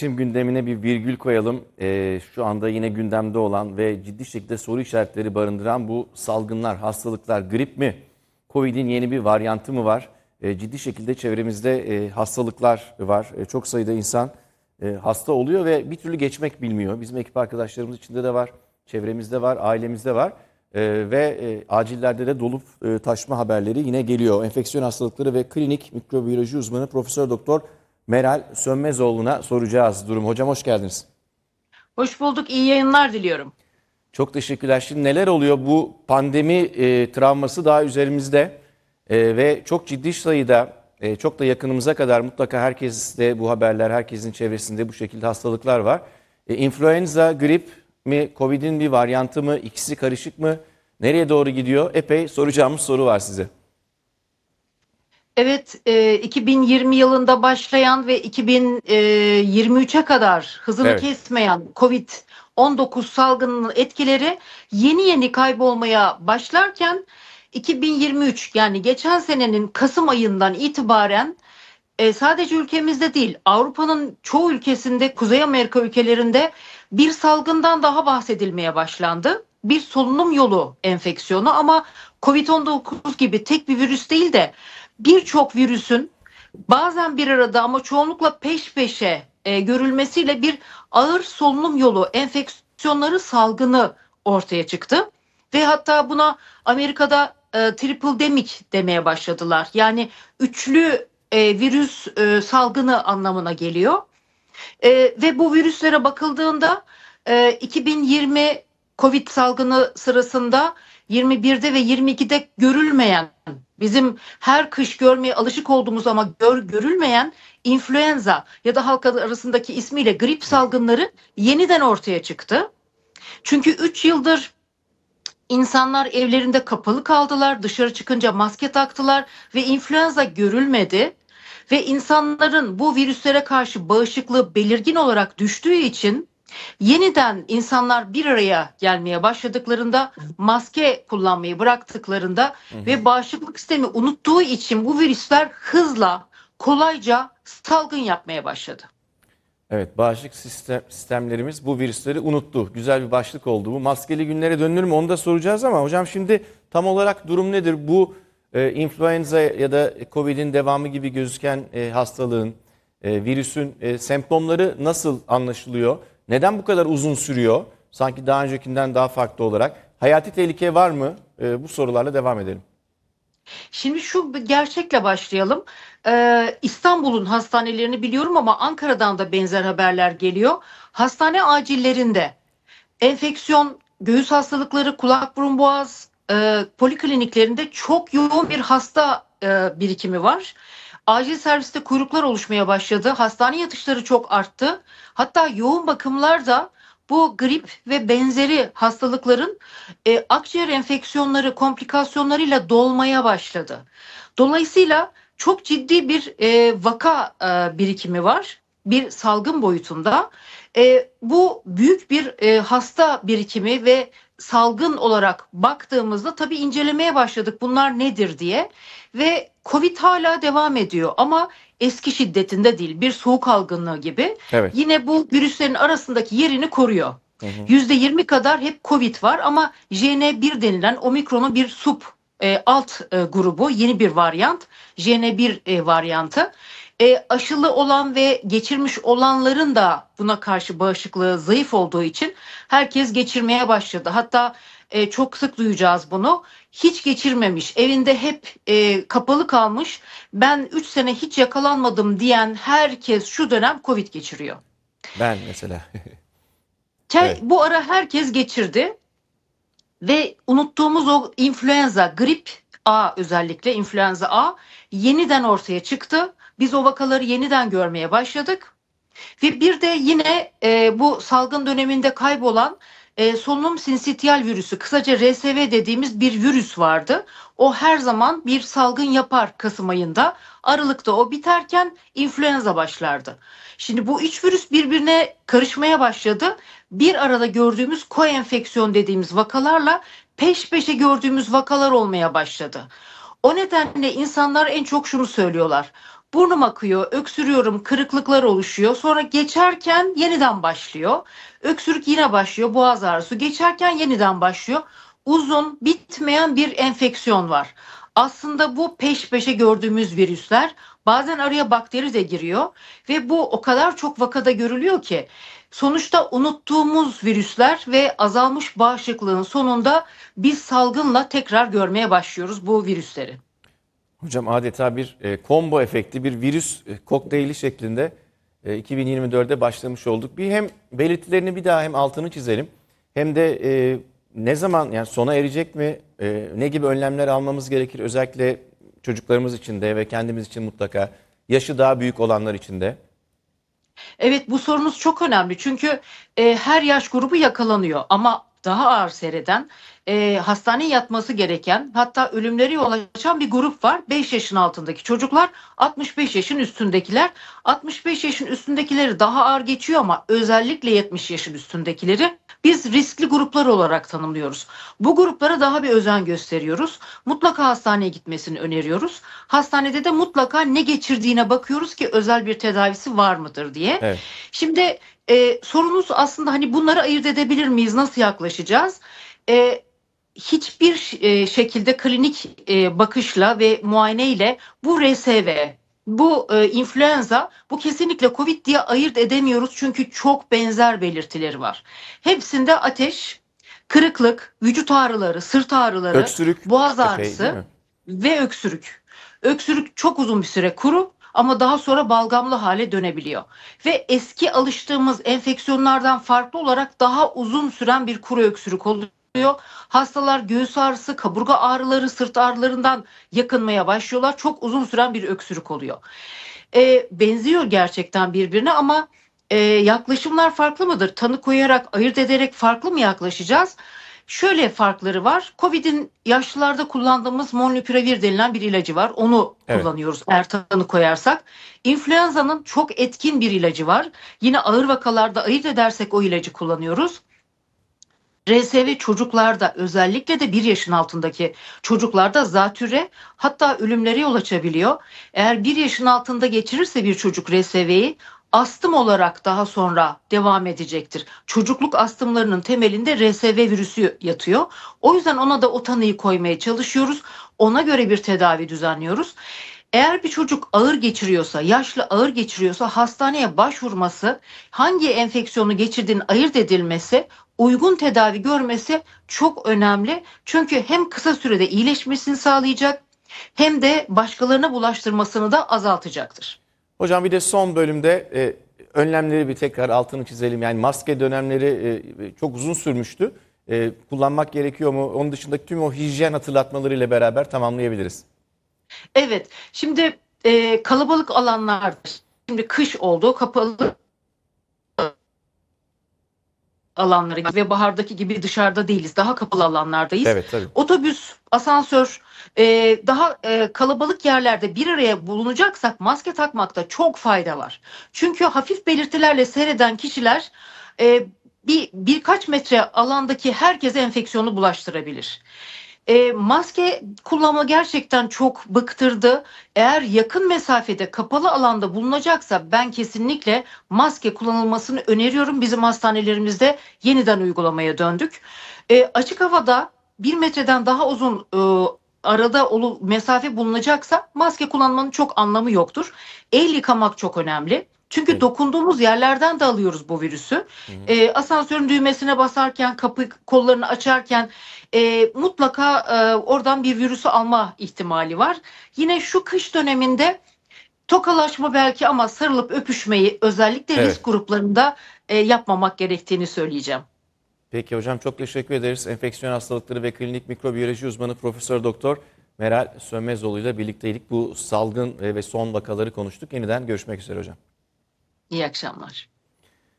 Şimdi gündemine bir virgül koyalım. Ee, şu anda yine gündemde olan ve ciddi şekilde soru işaretleri barındıran bu salgınlar, hastalıklar, grip mi? Covid'in yeni bir varyantı mı var? Ee, ciddi şekilde çevremizde e, hastalıklar var. E, çok sayıda insan e, hasta oluyor ve bir türlü geçmek bilmiyor. Bizim ekip arkadaşlarımız içinde de var, çevremizde var, ailemizde var. E, ve e, acillerde de dolup e, taşma haberleri yine geliyor. Enfeksiyon hastalıkları ve klinik mikrobiyoloji uzmanı Profesör Doktor Meral Sönmezoğlu'na soracağız durum. Hocam hoş geldiniz. Hoş bulduk. İyi yayınlar diliyorum. Çok teşekkürler. Şimdi neler oluyor? Bu pandemi e, travması daha üzerimizde E, ve çok ciddi sayıda, e, çok da yakınımıza kadar mutlaka herkeste bu haberler, herkesin çevresinde bu şekilde hastalıklar var. E, influenza, grip mi, Covid'in bir varyantı mı, ikisi karışık mı? Nereye doğru gidiyor? Epey soracağımız soru var size. Evet, e, 2020 yılında başlayan ve 2023'e kadar hızını Evet. kesmeyen COVID-19 salgınının etkileri yeni yeni kaybolmaya başlarken 2023 yani geçen senenin Kasım ayından itibaren e, sadece ülkemizde değil Avrupa'nın çoğu ülkesinde Kuzey Amerika ülkelerinde bir salgından daha bahsedilmeye başlandı. Bir solunum yolu enfeksiyonu ama COVID-19 gibi tek bir virüs değil de birçok virüsün bazen bir arada ama çoğunlukla peş peşe e, görülmesiyle bir ağır solunum yolu enfeksiyonları salgını ortaya çıktı. Ve hatta buna Amerika'da e, triple demic demeye başladılar. Yani üçlü e, virüs e, salgını anlamına geliyor. E, ve bu virüslere bakıldığında e, 2020 Covid salgını sırasında 21'de ve 22'de görülmeyen bizim her kış görmeye alışık olduğumuz ama gör, görülmeyen influenza ya da halk arasındaki ismiyle grip salgınları yeniden ortaya çıktı. Çünkü 3 yıldır insanlar evlerinde kapalı kaldılar, dışarı çıkınca maske taktılar ve influenza görülmedi ve insanların bu virüslere karşı bağışıklığı belirgin olarak düştüğü için yeniden insanlar bir araya gelmeye başladıklarında maske kullanmayı bıraktıklarında ve bağışıklık sistemi unuttuğu için bu virüsler hızla kolayca salgın yapmaya başladı. Evet, bağışıklık sistem, sistemlerimiz bu virüsleri unuttu. Güzel bir başlık oldu bu. Maskeli günlere dönülür mü onu da soracağız ama hocam şimdi tam olarak durum nedir? Bu e, influenza ya da Covid'in devamı gibi gözüken e, hastalığın, e, virüsün e, semptomları nasıl anlaşılıyor? Neden bu kadar uzun sürüyor? Sanki daha öncekinden daha farklı olarak. Hayati tehlike var mı? E, bu sorularla devam edelim. Şimdi şu gerçekle başlayalım. Ee, İstanbul'un hastanelerini biliyorum ama Ankara'dan da benzer haberler geliyor. Hastane acillerinde enfeksiyon, göğüs hastalıkları, kulak burun boğaz e, polikliniklerinde çok yoğun bir hasta e, birikimi var. Acil serviste kuyruklar oluşmaya başladı. Hastane yatışları çok arttı. Hatta yoğun bakımlar da bu grip ve benzeri hastalıkların e, akciğer enfeksiyonları, komplikasyonlarıyla dolmaya başladı. Dolayısıyla çok ciddi bir e, vaka e, birikimi var. Bir salgın boyutunda. E, bu büyük bir e, hasta birikimi ve salgın olarak baktığımızda tabii incelemeye başladık bunlar nedir diye. Ve Covid hala devam ediyor ama eski şiddetinde değil bir soğuk algınlığı gibi. Evet. Yine bu virüslerin arasındaki yerini koruyor. %20 kadar hep Covid var ama JN1 denilen omikronun bir sub e, alt e, grubu yeni bir varyant JN1 e, varyantı. E, aşılı olan ve geçirmiş olanların da buna karşı bağışıklığı zayıf olduğu için herkes geçirmeye başladı. Hatta e, çok sık duyacağız bunu. Hiç geçirmemiş, evinde hep e, kapalı kalmış. Ben 3 sene hiç yakalanmadım diyen herkes şu dönem Covid geçiriyor. Ben mesela. Evet. Bu ara herkes geçirdi ve unuttuğumuz o influenza, grip A özellikle influenza A yeniden ortaya çıktı. Biz o vakaları yeniden görmeye başladık. Ve bir de yine e, bu salgın döneminde kaybolan e, solunum sinsitiyal virüsü, kısaca RSV dediğimiz bir virüs vardı. O her zaman bir salgın yapar Kasım ayında. Aralıkta o biterken influenza başlardı. Şimdi bu üç virüs birbirine karışmaya başladı. Bir arada gördüğümüz koenfeksiyon dediğimiz vakalarla peş peşe gördüğümüz vakalar olmaya başladı. O nedenle insanlar en çok şunu söylüyorlar. Burnum akıyor, öksürüyorum, kırıklıklar oluşuyor. Sonra geçerken yeniden başlıyor. Öksürük yine başlıyor, boğaz ağrısı. Geçerken yeniden başlıyor. Uzun, bitmeyen bir enfeksiyon var. Aslında bu peş peşe gördüğümüz virüsler. Bazen araya bakteri de giriyor ve bu o kadar çok vakada görülüyor ki sonuçta unuttuğumuz virüsler ve azalmış bağışıklığın sonunda biz salgınla tekrar görmeye başlıyoruz bu virüsleri. Hocam adeta bir e, combo efekti, bir virüs e, kokteyli şeklinde e, 2024'de başlamış olduk. Bir hem belirtilerini bir daha hem altını çizelim. Hem de e, ne zaman yani sona erecek mi? E, ne gibi önlemler almamız gerekir? Özellikle çocuklarımız için de ve kendimiz için mutlaka. Yaşı daha büyük olanlar için de. Evet bu sorunuz çok önemli çünkü e, her yaş grubu yakalanıyor ama daha ağır seyreden e, hastaneye yatması gereken hatta ölümleri yol açan bir grup var. 5 yaşın altındaki çocuklar 65 yaşın üstündekiler 65 yaşın üstündekileri daha ağır geçiyor ama özellikle 70 yaşın üstündekileri biz riskli gruplar olarak tanımlıyoruz. Bu gruplara daha bir özen gösteriyoruz. Mutlaka hastaneye gitmesini öneriyoruz. Hastanede de mutlaka ne geçirdiğine bakıyoruz ki özel bir tedavisi var mıdır diye. Evet. Şimdi e, sorunuz aslında hani bunları ayırt edebilir miyiz? Nasıl yaklaşacağız? E, hiçbir e, şekilde klinik e, bakışla ve muayeneyle bu RSV, bu e, influenza, bu kesinlikle COVID diye ayırt edemiyoruz çünkü çok benzer belirtileri var. Hepsinde ateş, kırıklık, vücut ağrıları, sırt ağrıları, Öksürük boğaz epey, ağrısı mi? ve öksürük. Öksürük çok uzun bir süre kuru ama daha sonra balgamlı hale dönebiliyor. Ve eski alıştığımız enfeksiyonlardan farklı olarak daha uzun süren bir kuru öksürük oluyor. Hastalar göğüs ağrısı, kaburga ağrıları, sırt ağrılarından yakınmaya başlıyorlar. Çok uzun süren bir öksürük oluyor. Ee, benziyor gerçekten birbirine ama e, yaklaşımlar farklı mıdır? Tanı koyarak, ayırt ederek farklı mı yaklaşacağız? Şöyle farkları var. Covid'in yaşlılarda kullandığımız molnupiravir denilen bir ilacı var. Onu Evet. kullanıyoruz eğer tanı koyarsak. İnfluenza'nın çok etkin bir ilacı var. Yine ağır vakalarda ayırt edersek o ilacı kullanıyoruz. RSV çocuklarda özellikle de 1 yaşın altındaki çocuklarda zatüre hatta ölümlere yol açabiliyor. Eğer 1 yaşın altında geçirirse bir çocuk RSV'yi astım olarak daha sonra devam edecektir. Çocukluk astımlarının temelinde RSV virüsü yatıyor. O yüzden ona da o tanıyı koymaya çalışıyoruz. Ona göre bir tedavi düzenliyoruz. Eğer bir çocuk ağır geçiriyorsa, yaşlı ağır geçiriyorsa hastaneye başvurması, hangi enfeksiyonu geçirdiğini ayırt edilmesi, uygun tedavi görmesi çok önemli. Çünkü hem kısa sürede iyileşmesini sağlayacak hem de başkalarına bulaştırmasını da azaltacaktır. Hocam bir de son bölümde e, önlemleri bir tekrar altını çizelim. Yani maske dönemleri e, çok uzun sürmüştü. E, kullanmak gerekiyor mu? Onun dışında tüm o hijyen hatırlatmaları ile beraber tamamlayabiliriz. Evet, şimdi e, kalabalık alanlarda, şimdi kış oldu, kapalı alanları gibi ve bahardaki gibi dışarıda değiliz, daha kapalı alanlardayız. Evet tabii. Otobüs, asansör, e, daha e, kalabalık yerlerde bir araya bulunacaksak maske takmakta çok fayda var. Çünkü hafif belirtilerle seyreden kişiler e, bir birkaç metre alandaki herkese enfeksiyonu bulaştırabilir. E, maske kullanma gerçekten çok bıktırdı. Eğer yakın mesafede kapalı alanda bulunacaksa ben kesinlikle maske kullanılmasını öneriyorum. Bizim hastanelerimizde yeniden uygulamaya döndük. E, açık havada bir metreden daha uzun e, arada olu, mesafe bulunacaksa maske kullanmanın çok anlamı yoktur. El yıkamak çok önemli. Çünkü Evet. dokunduğumuz yerlerden de alıyoruz bu virüsü. Hı hı. E, asansörün düğmesine basarken, kapı kollarını açarken e, mutlaka e, oradan bir virüsü alma ihtimali var. Yine şu kış döneminde tokalaşma belki ama sarılıp öpüşmeyi özellikle Evet. risk gruplarında e, yapmamak gerektiğini söyleyeceğim. Peki hocam çok teşekkür ederiz. Enfeksiyon hastalıkları ve klinik mikrobiyoloji uzmanı Profesör Doktor Meral Sönmezoğlu ile birlikteydik. Bu salgın e, ve son vakaları konuştuk. Yeniden görüşmek üzere hocam. İyi akşamlar.